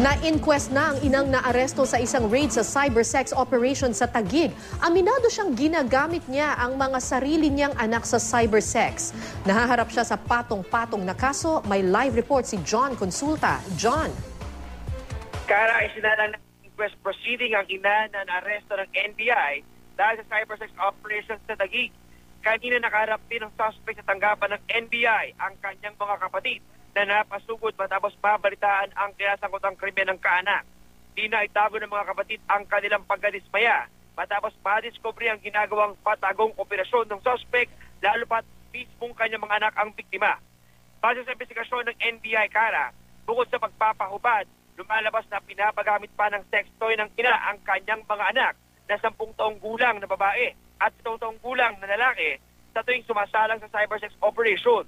Na-inquest na ang inang naaresto sa isang raid sa cybersex operation sa Tagig. Aminado siyang ginagamit niya ang mga sarili niyang anak sa cybersex. Nahaharap siya sa patong-patong na kaso. May live report si John Consulta. John. Kara ay sinalang ng inquest proceeding ang ina na naaresto ng NBI dahil sa cybersex operation sa Tagig. Kanina nakaharap din ang suspect sa tanggapan ng NBI ang kanyang mga kapatid na napasugod matapos babalitaan ang kinasangkotang krimen ng kaanak. Di na itago ng mga kapatid ang kanilang pagkadismaya matapos madiscovery ang ginagawang patagong operasyon ng suspect lalo pat mismong kanyang mga anak ang biktima. Base sa investigasyon ng NBI Kara, bukod sa pagpapahubad, lumalabas na pinapagamit pa ng sex toy ng ina ang kanyang mga anak na 10 taong gulang na babae at 7 taong gulang na lalaki sa tuwing sumasalang sa cybersex operation.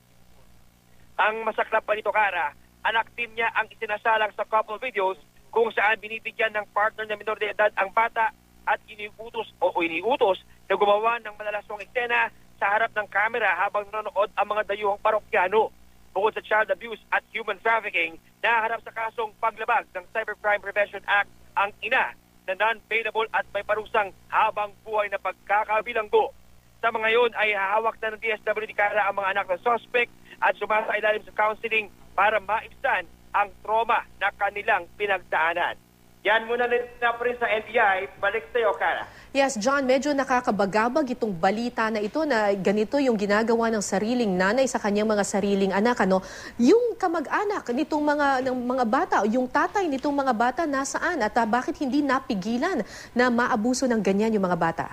Ang masaklap pa nito, Kara, anak din niya ang isinasalang sa couple videos kung saan binibigyan ng partner na minor de edad ang bata at iniutos o, iniutos na gumawa ng malalaswang eksena sa harap ng kamera habang nanonood ang mga dayuhang parokyano. Bukod sa child abuse at human trafficking, naharap sa kasong paglabag ng Cybercrime Prevention Act ang ina na non-bailable at may parusang habang buhay na pagkakabilanggo. Sa mga yon ay hahawak na ng DSWD Kara ang mga anak ng suspect at sumasailalim sa counseling para maibsan ang trauma na kanilang pinagdaanan. Yan muna rin na po rin sa NBI. Balik sa iyo, Kara. Yes, John, medyo nakakabagabag itong balita na ito na ganito yung ginagawa ng sariling nanay sa kanyang mga sariling anak. Ano? Yung kamag-anak nitong mga, ng mga bata, yung tatay nitong mga bata nasaan at uh, bakit hindi napigilan na maabuso ng ganyan yung mga bata?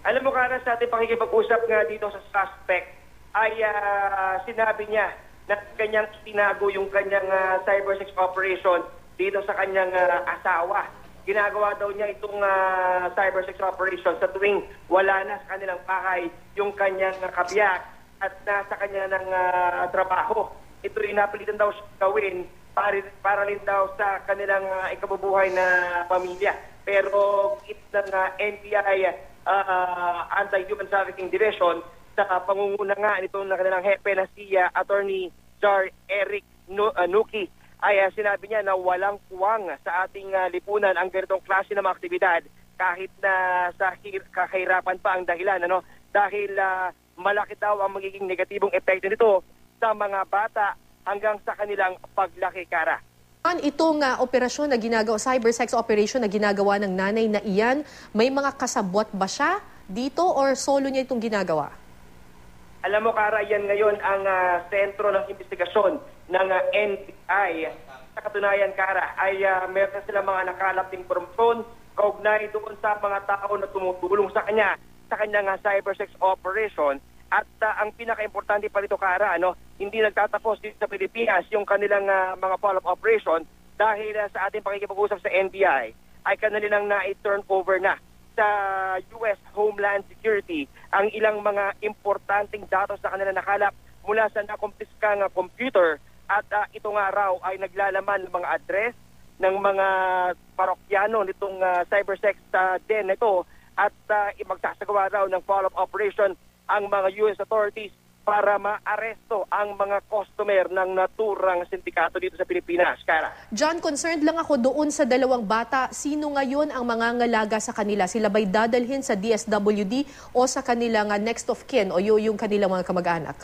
Alam mo, Kara, sa ating pakikipag-usap nga dito sa suspect, ay uh, sinabi niya na kanyang tinago yung kanyang uh, cybersex operation dito sa kanyang uh, asawa. Ginagawa daw niya itong uh, cybersex operation sa tuwing wala na sa kanilang bahay yung kanyang uh, kabiyak at nasa kanya ng uh, trabaho. Ito ay napilitan daw siya gawin para, para rin daw sa kanilang uh, ikabubuhay na pamilya. Pero it ng uh, NBI uh, Anti-Human Trafficking Division sa pangunguna nga nitong kanilang hepe na si uh, Attorney Jar Eric Nuki ay uh, sinabi niya na walang kuwang sa ating lipunan ang ganitong klase ng mga aktibidad kahit na sa kahirapan pa ang dahilan ano dahil uh, malaki daw ang magiging negatibong epekto nito sa mga bata hanggang sa kanilang paglaki kara. Itong uh, operasyon na ginagawa, cyber sex operation na ginagawa ng nanay na iyan, may mga kasabot ba siya dito or solo niya itong ginagawa? Alam mo, Kara, yan ngayon ang uh, sentro ng investigasyon ng uh, NBI. Sa katunayan, Kara, ay uh, meron sila mga nakalap ng impormasyon kaugnay doon sa mga tao na tumutulong sa kanya sa kanyang uh, cybersex operation. At uh, ang pinaka-importante pa rito, Kara, ano, hindi nagtatapos dito sa Pilipinas yung kanilang uh, mga follow-up operation dahil uh, sa ating pakikipag-usap sa NBI ay kanilang na-turn over na sa US Homeland Security ang ilang mga importanteng datos na kanila nakalap mula sa nakumpiskang computer at uh, ito nga raw ay naglalaman ng mga address ng mga parokyano nitong uh, cybersex uh, den ito at uh, magsasagawa raw ng follow-up operation ang mga US authorities para maaresto ang mga customer ng naturang sindikato dito sa Pilipinas. Kara. John, concerned lang ako doon sa dalawang bata. Sino ngayon ang mga ngalaga sa kanila? Sila ba'y dadalhin sa DSWD o sa kanilang next of kin o yung kanilang mga kamag-anak?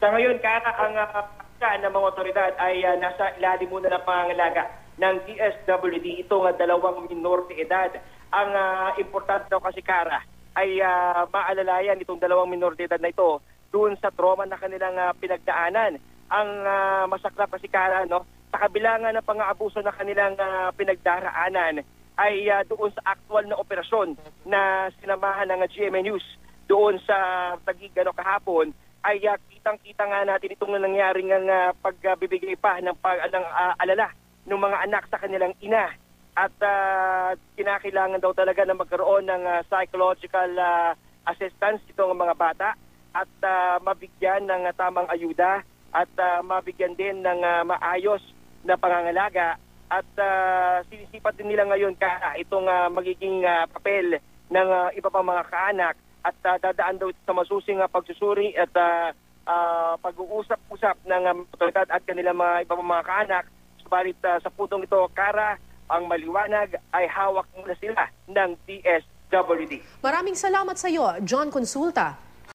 Sa ngayon, Kara, ang uh, ng mga otoridad ay uh, nasa ilalim muna ng pangangalaga ng DSWD. Ito nga dalawang minor de edad. Ang uh, importante daw kasi, Kara, ay uh, maalalayan itong dalawang minor de edad na ito doon sa trauma na kanilang uh, pinagdaanan. Ang uh, masaklap kasi kara, no, sa kabilangan ng pang-aabuso na kanilang uh, pinagdaraanan ay uh, doon sa aktual na operasyon na sinamahan ng GMA News doon sa Taguig ano, kahapon ay uh, kitang-kita nga natin itong nangyari ng uh, pagbibigay pa ng, pag, ng uh, alala ng mga anak sa kanilang ina at uh, kinakailangan daw talaga na magkaroon ng uh, psychological uh, assistance itong mga bata at uh, mabigyan ng uh, tamang ayuda at uh, mabigyan din ng uh, maayos na pangangalaga at uh, sinisipat din nila ngayon ka itong uh, magiging uh, papel ng uh, iba pang mga kaanak at uh, dadaan daw sa masusing uh, pagsusuri at uh, uh, pag-uusap-usap ng uh, otoridad at kanilang mga iba pang mga kaanak Subalit ah, sa putong ito, Kara, ang maliwanag ay hawak muna sila ng DSWD. Maraming salamat sa iyo, John Consulta.